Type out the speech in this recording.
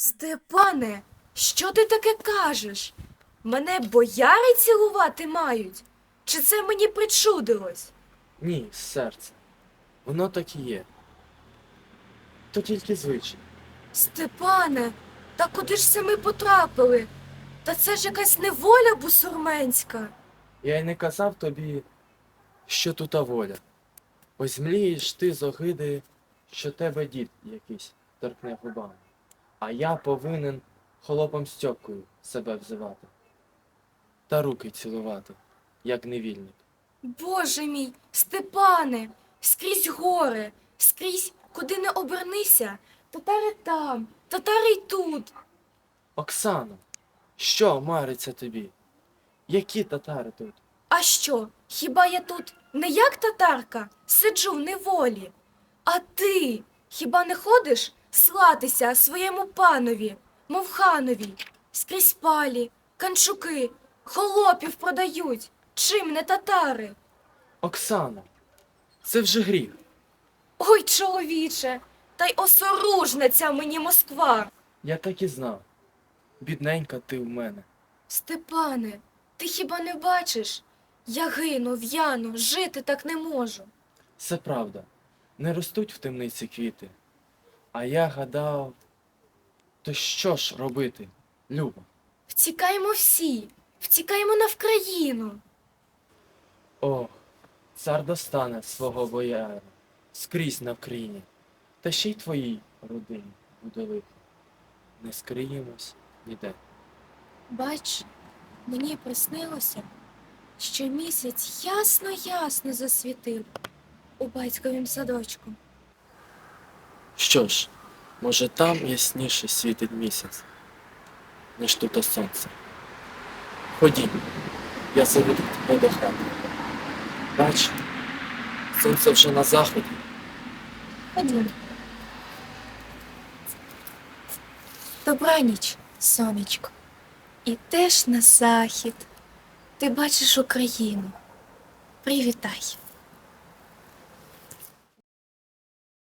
Степане, що ти таке кажеш? Мене бояри цілувати мають? Чи це мені причудилось? Ні, серце. Воно так і є. То тільки звичай. Степане, та куди ж це ми потрапили? Та це ж якась неволя бусурменська. Я й не казав тобі, що тута воля. Ось млієш ти з огиди, що тебе дід якийсь торкне губами. А я повинен холопом Стьопкою себе взивати. Та руки цілувати, як невільник. Боже мій, Степане, скрізь горе, скрізь, куди не обернися, татари там, татари й тут. Оксано, що мариться тобі? Які татари тут? А що, хіба я тут не як татарка, сиджу в неволі? А ти хіба не ходиш слатися своєму панові, мов ханові, скрізь палі, канчуки, холопів продають, чим не татари? Оксано, це вже гріх. Ой, чоловіче, та й осоружна ця мені Москва. Я так і знав. Бідненька ти в мене. Степане, ти хіба не бачиш? Я гину, в'яну, жити так не можу. Це правда. Не ростуть в темниці квіти. А я гадав, то що ж робити, Люба? Втікаємо всі, втікаємо на Вкраїну. Ох, цар достане свого бояра скрізь на Вкраїні, та ще й твоїй родині буде лихо. Не скриємось ніде. Бач, мені приснилося, що місяць ясно-ясно засвітив у батьковім садочку. Що ж, може там ясніше світить місяць, ніж тут сонце. Ходім, я заведу тебе до хати. Бач, сонце вже на заході. Ходімо. Добраніч, сонечко. І теж на захід. Ти бачиш Україну. Привітай.